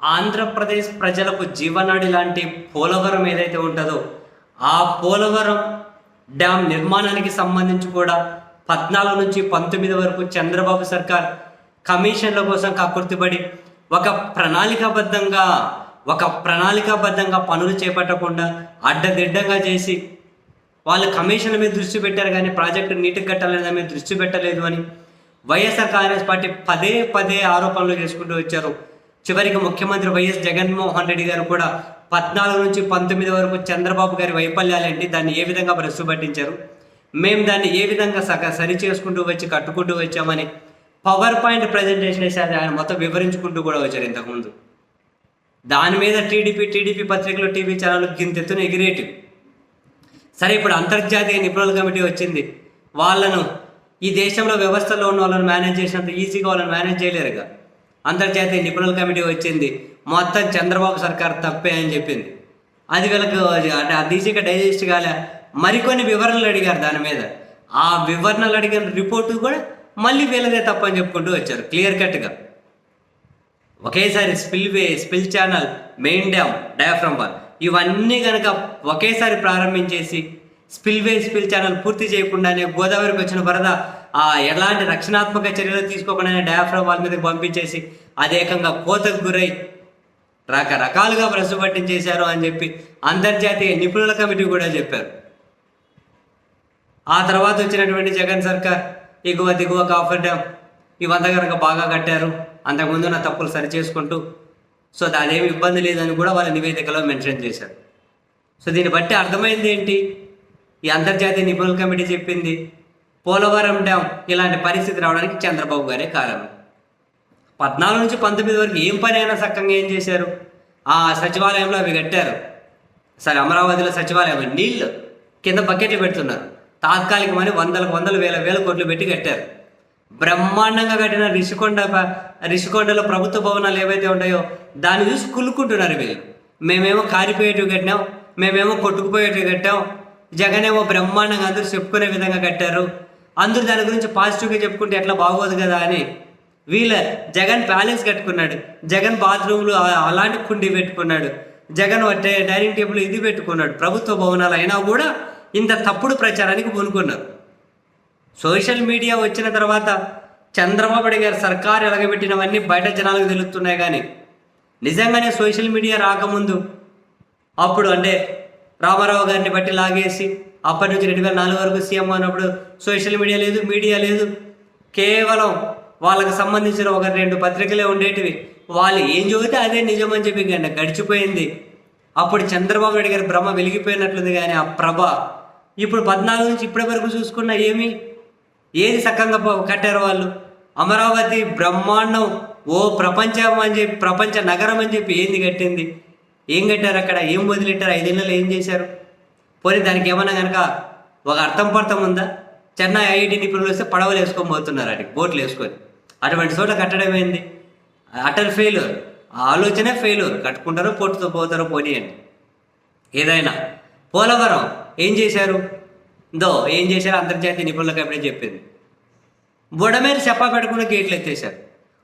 ఆంధ్రప్రదేశ్ ప్రజలకు జీవనాడి లాంటి పోలవరం ఏదైతే ఉంటుందో ఆ పోలవరం డ్యామ్ నిర్మాణానికి సంబంధించి కూడా పద్నాలుగు నుంచి పంతొమ్మిది వరకు చంద్రబాబు సర్కార్ కమిషన్ల కోసం కాకుర్తిపడి ఒక ప్రణాళికాబద్ధంగా ఒక ప్రణాళికాబద్ధంగా పనులు చేపట్టకుండా అడ్డదిడ్డంగా చేసి వాళ్ళు కమిషన్ల మీద దృష్టి పెట్టారు కానీ ప్రాజెక్టు నీటికి కట్టాలనే దాని మీద దృష్టి పెట్టలేదు అని వైఎస్ఆర్ కాంగ్రెస్ పార్టీ పదే పదే ఆరోపణలు చేసుకుంటూ వచ్చారు. చివరికి ముఖ్యమంత్రి వైఎస్ జగన్మోహన్ రెడ్డి గారు కూడా పద్నాలుగు నుంచి పంతొమ్మిది వరకు చంద్రబాబు గారి వైఫల్యాలేంటి దాన్ని ఏ విధంగా భ్రష్టు మేము దాన్ని ఏ విధంగా సగ సరి చేసుకుంటూ వచ్చి కట్టుకుంటూ వచ్చామని పవర్ పాయింట్ ప్రజెంటేషన్ వేసి ఆయన మొత్తం వివరించుకుంటూ కూడా వచ్చారు ఇంతకుముందు. దాని మీద టీడీపీ టీడీపీ పత్రికలు టీవీ ఛానల్ గింతెత్తున ఎగిరేటివి సరే ఇప్పుడు అంతర్జాతీయ నిపుణుల కమిటీ వచ్చింది. వాళ్ళను ఈ దేశంలో వ్యవస్థలో ఉన్న వాళ్ళని మేనేజ్ చేసినంత ఈజీగా వాళ్ళని మేనేజ్ చేయలేరుగా. అంతర్జాతీయ నిపుణుల కమిటీ వచ్చింది. మొత్తం చంద్రబాబు సర్కార్ తప్పే అని చెప్పింది. అది వీళ్ళకి అంటే అది ఈజీగా డైజెస్ట్ కాలే. మరికొన్ని వివరణలు అడిగారు దాని మీద. ఆ వివరణలు అడిగిన రిపోర్టు కూడా మళ్ళీ వీళ్ళదే తప్పని చెప్పుకుంటూ వచ్చారు క్లియర్ కట్గా ఒకేసారి spillway spill channel main dam diaphragm wall ఇవన్నీ కనుక ఒకేసారి ప్రారంభించేసి స్పిల్ వే స్పిల్ ఛానల్ పూర్తి చేయకుండానే గోదావరికి వచ్చిన వరద ఎలాంటి రక్షణాత్మక చర్యలు తీసుకోకుండానే డయాఫ్రమ్ వాళ్ళ మీదకి పంపించేసి అదేకంగా కోతకు గురై రకరకాలుగా భ్రష్టు పట్టించేశారు అని చెప్పి అంతర్జాతీయ నిపుణుల కమిటీ కూడా చెప్పారు. ఆ తర్వాత వచ్చినటువంటి జగన్ సర్కార్ ఎగువ దిగువ కాఫర్ డ్యామ్ ఇవంతా కనుక బాగా కట్టారు. అంతకుముందు నా తప్పులు సరి చేసుకుంటూ సో అదేమి ఇబ్బంది లేదని కూడా వాళ్ళ నివేదికలో మెన్షన్ చేశారు. సో దీన్ని బట్టి అర్థమైంది ఏంటి? ఈ అంతర్జాతీయ నిపుణుల కమిటీ చెప్పింది పోలవరం డ్యామ్ ఇలాంటి పరిస్థితి రావడానికి చంద్రబాబు గారే కారణం. పద్నాలుగు నుంచి పంతొమ్మిది వరకు ఏం పని అయినా సక్కంగా ఏం చేశారు? ఆ సచివాలయంలో అవి కట్టారు. సరే అమరావతిలో సచివాలయం నీళ్ళు కింద బకెట్లు పెడుతున్నారు. తాత్కాలికమని వందలకు వందలు వేల వేల కోట్లు పెట్టి కట్టారు. బ్రహ్మాండంగా కట్టిన రిషికొండ రిషికొండలో ప్రభుత్వ భవనాలు ఏవైతే ఉంటాయో దాన్ని చూసి కులుక్కుంటున్నారు వీళ్ళు. మేమేమో కారిపోయేటివి కట్టినాం మేమేమో కొట్టుకుపోయేటివి కట్టాం. జగన్ ఏమో బ్రహ్మాండంగా అందరూ చెప్పుకునే విధంగా కట్టారు. అందరూ దాని గురించి పాజిటివ్గా చెప్పుకుంటే ఎట్లా బాగోదు కదా అని వీళ్ళ జగన్ ప్యాలెస్ కట్టుకున్నాడు. జగన్ బాత్రూమ్లు అలాంటి కుండీ పెట్టుకున్నాడు. జగన్ డైనింగ్ టేబుల్ ఇది పెట్టుకున్నాడు. ప్రభుత్వ భవనాలు అయినా కూడా ఇంత తప్పుడు ప్రచారానికి పూనుకున్నారు. సోషల్ మీడియా వచ్చిన తర్వాత చంద్రబాబు గారు గారి సర్కారు ఎలగబెట్టినవన్నీ బయట జనాలకు తెలుస్తున్నాయి కానీ నిజంగానే సోషల్ మీడియా రాకముందు అప్పుడు అంటే రామారావు గారిని బట్టి లాగేసి అప్పటి నుంచి రెండు వేల నాలుగు వరకు సీఎం అన్నప్పుడు సోషల్ మీడియా లేదు మీడియా లేదు. కేవలం వాళ్ళకు సంబంధించిన ఒక రెండు పత్రికలే ఉండేటివి. వాళ్ళు ఏం చెబితే అదే నిజం అని చెప్పి గంట గడిచిపోయింది. అప్పుడు చంద్రబాబు నాయుడు గారి భ్రమ వెలిగిపోయినట్లుంది కానీ ఆ ప్రభ ఇప్పుడు పద్నాలుగు నుంచి ఇప్పటి వరకు చూసుకున్నా ఏమి? ఏది సక్కంగా కట్టారు వాళ్ళు? అమరావతి బ్రహ్మాండం ఓ ప్రపంచం అని చెప్పి ప్రపంచ నగరం అని చెప్పి ఏంది కట్టింది? ఏం కట్టారు అక్కడ? ఏం వదిలిట్టారు? ఐదేళ్ళలో ఏం చేశారు? పోనీ దానికి ఏమన్నా కనుక ఒక అర్థం పర్థం ఉందా? చెన్నై ఐఐటి నిపుణులు వస్తే పడవలు వేసుకొని పోతున్నారు అటు బోట్లు వేసుకొని. అటువంటి చోట కట్టడం ఏంది? అటల్ ఫెయిల్యూర్ ఆలోచనే ఫెయిల్యూర్ కట్టుకుంటారో పొట్టుతో పోతారో పోనీయండి. ఏదైనా. పోలవరం ఏం చేశారు? దో ఏం చేశారు? అంతర్జాతీయ నిపుణుల కమిటీ చెప్పింది. బుడమేలు చెప్పా పెట్టకుండా గేట్లు ఎత్తేసారు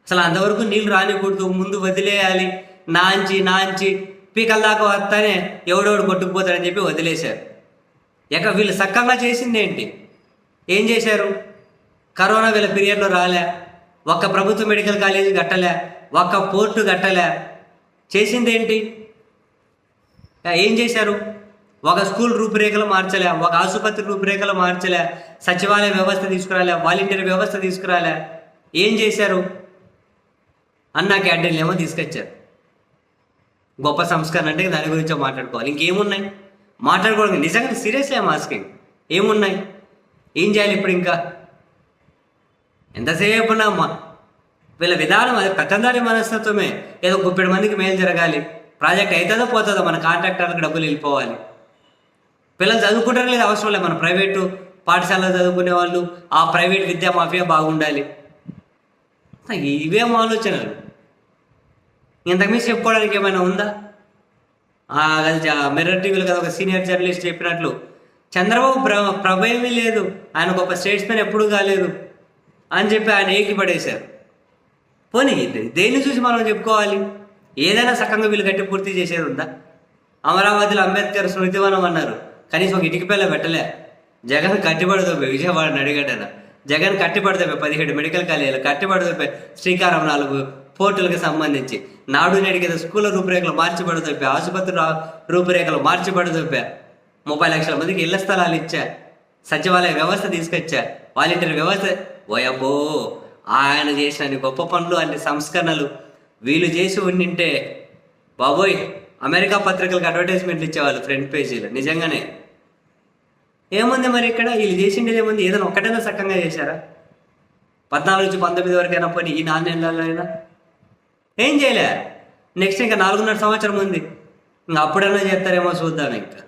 అసలు అంతవరకు నీళ్ళు రానికూడదు ముందు వదిలేయాలి. నాంచి నాంచి. పీకల దాకా వస్తానే ఎవడెవడు కొట్టుకుపోతాడని చెప్పి వదిలేశారు. ఇక వీళ్ళు సక్కంగా చేసింది ఏంటి ఏం చేశారు? కరోనా వీళ్ళ పీరియడ్లో రాలే ఒక్క ప్రభుత్వ మెడికల్ కాలేజీ కట్టలే ఒక్క పోర్టు కట్టలే. చేసింది ఏంటి ఏం చేశారు? ఒక స్కూల్ రూపురేఖలు మార్చలే ఒక ఆసుపత్రి రూపురేఖలు మార్చలే సచివాలయ వ్యవస్థ తీసుకురాలే వాలంటీర్ వ్యవస్థ తీసుకురాలే. ఏం చేశారు? అన్నా క్యాంటీన్లు ఏమో తీసుకొచ్చారు. గొప్ప సంస్కరణ అంటే దాని గురించో మాట్లాడుకోవాలి. ఇంకేమున్నాయి? మాట్లాడుకోవడం నిజంగా సీరియస్లీ ఏం ఆస్కింగ్ ఏమున్నాయి? ఏం చేయాలి ఇప్పుడు ఇంకా? ఎంతసేపు నా మా వీళ్ళ విధానం అది కట్టందారి మనస్తత్వమే. ఏదో ముప్పై మందికి మేలు జరగాలి. ప్రాజెక్ట్ అవుతుందో పోతుందో మన కాంట్రాక్టర్లకు డబ్బులు వెళ్ళిపోవాలి. పిల్లలు చదువుకుంటారు లేదు అవసరం లేదు. మన ప్రైవేటు పాఠశాలలో చదువుకునే వాళ్ళు ఆ ప్రైవేట్ విద్యా మాఫియా బాగుండాలి. ఇవేం ఆలోచనలు. ఇంతకుమించి చెప్పుకోవడానికి ఏమైనా ఉందా? మిర్రర్ టీవీలో కదా ఒక సీనియర్ జర్నలిస్ట్ చెప్పినట్లు చంద్రబాబు ప్ర ప్రభయమే లేదు. ఆయన గొప్ప స్టేట్స్మెన్ ఎప్పుడూ కాలేదు. అని చెప్పి ఆయన ఏకి పడేశారు. పోనీ దేన్ని చూసి మనం చెప్పుకోవాలి? ఏదైనా సక్కంగా వీళ్ళు కట్టి పూర్తి చేసేది ఉందా? అమరావతిలో అంబేద్కర్ స్మృతివనం అన్నారు. కనీసం ఒక ఇటుక పిల్ల పెట్టలే. జగన్ కట్టిపడదు విజయవాడని అడిగాడన జగన్ కట్టిపడదు పదిహేడు మెడికల్ కాలేజీలు కట్టిపడదు శ్రీకారం నాలుగు పోర్టులకు సంబంధించి. నాడు నేడు కింద స్కూళ్ళ రూపురేఖలు మార్చిపడదు ఆసుపత్రి రా- రూపురేఖలు మార్చిపడదు ముప్పై లక్షల మందికి ఇళ్ళ స్థలాలు ఇచ్చా సచివాలయ వ్యవస్థ తీసుకొచ్చా వాలంటీర్ వ్యవస్థ. ఓయబ్బో ఆయన చేసిన అన్ని గొప్ప పనులు అన్ని సంస్కరణలు వీళ్ళు చేసి ఉండింటే బాబోయ్ అమెరికా పత్రికలకు అడ్వర్టైజ్మెంట్లు ఇచ్చేవాళ్ళు ఫ్రంట్ పేజీలో నిజంగానే. ఏముంది మరి ఇక్కడ? వీళ్ళు చేసిండేది ఏముంది? ఏదైనా ఒక్కటైనా సక్కంగా చేశారా? పద్నాలుగు నుంచి పంతొమ్మిది వరకైనా పోనీ ఈ నాలుగు అయినా? ఏం చేయలే? నెక్స్ట్ ఇంకా నాలుగున్నర సంవత్సరం ఉంది. ఇంకా అప్పుడైనా చేస్తారేమో చూద్దాం ఇంకా.